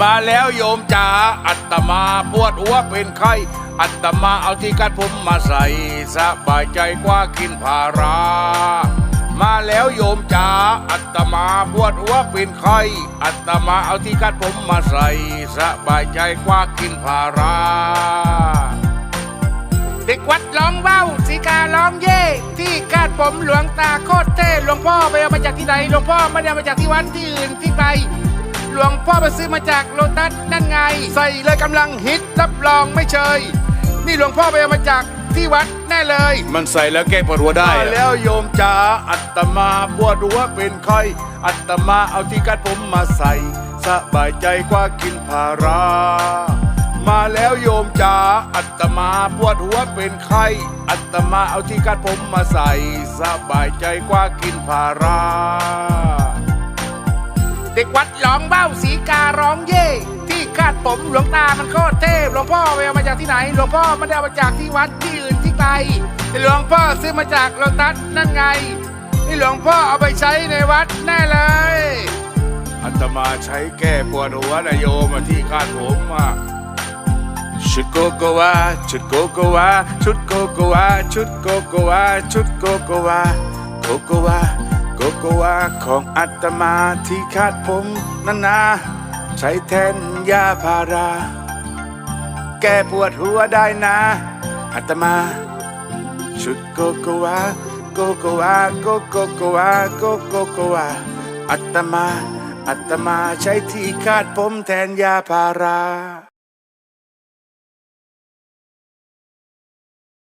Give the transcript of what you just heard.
มาแล้วโยมจ๋าอัตมาปวดหัวเป็นไข้อัตมาเอาที่กัดผมมาใส่สบายใจกว่ากินพารา มาแล้วโยมจ๋าอัตมาปวดหัวเป็นไข้อัตมาเอาที่กัดผมมาใส่สบายใจกว่ากินพารา เด็กวัดร้องเบ้าสีการ้องเย่ที่คาดผมหลวงตาโคตรเท่หลวงพ่อไปเอามาจากที่ไหนหลวงพ่อไม่ได้เอามาจากที่วัดที่อื่นที่ไกล หลวงพ่อไปซื้อมาจากโลตัสนั่นไง ใส่เลยกำลังฮิตรับรองไม่เชย นี่หลวงพ่อไปเอามาจากที่วัดแน่เลย มันใส่แล้วแก้ปวดหัวได้แล้วโยมจ๋าอัตมาปวดหัวเป็นไข้อัตมาเอาที่กัดผมมาใส่ สบายใจกว่ากินพารา มาแล้วโยมจ๋าอัตมาปวดหัวเป็นไข้อัตมาเอาที่กัดผมมาใส่ สบายใจกว่ากินพาราเด็กวัดร้องเบ้าสีการ้องเย่ที่คาดผมหลวงตามันโคตรเทพหลวงพ่อไปเอามาจากที่ไหน หลวงพ่อไม่ได้เอามาจากที่วัดที่อื่นที่ไกลแต่หลวงพ่อซื้อมาจากโลตัสนั่นไงนี่หลวงพ่อเอาไปใช้ในวัดแน่เลยอัตมาใช้แก้ปวดหัวนะโยมอะที่คาดผมอะชุดโกโกวาชุดโกโกวาชุดโกโกวาชุดโกโกวาชุดโกโกวาโกโกวา โกโกวาของอัตมาที่คาดผมนั่นนะใช้แทนยาพารา แก้ปวดหัวได้นะอัตมา ชุดโกโกวาโกโกวาโกโกโกวาโกโกโกวาอัตมา อัตมาใช้ที่คาดผมแทนยาพารา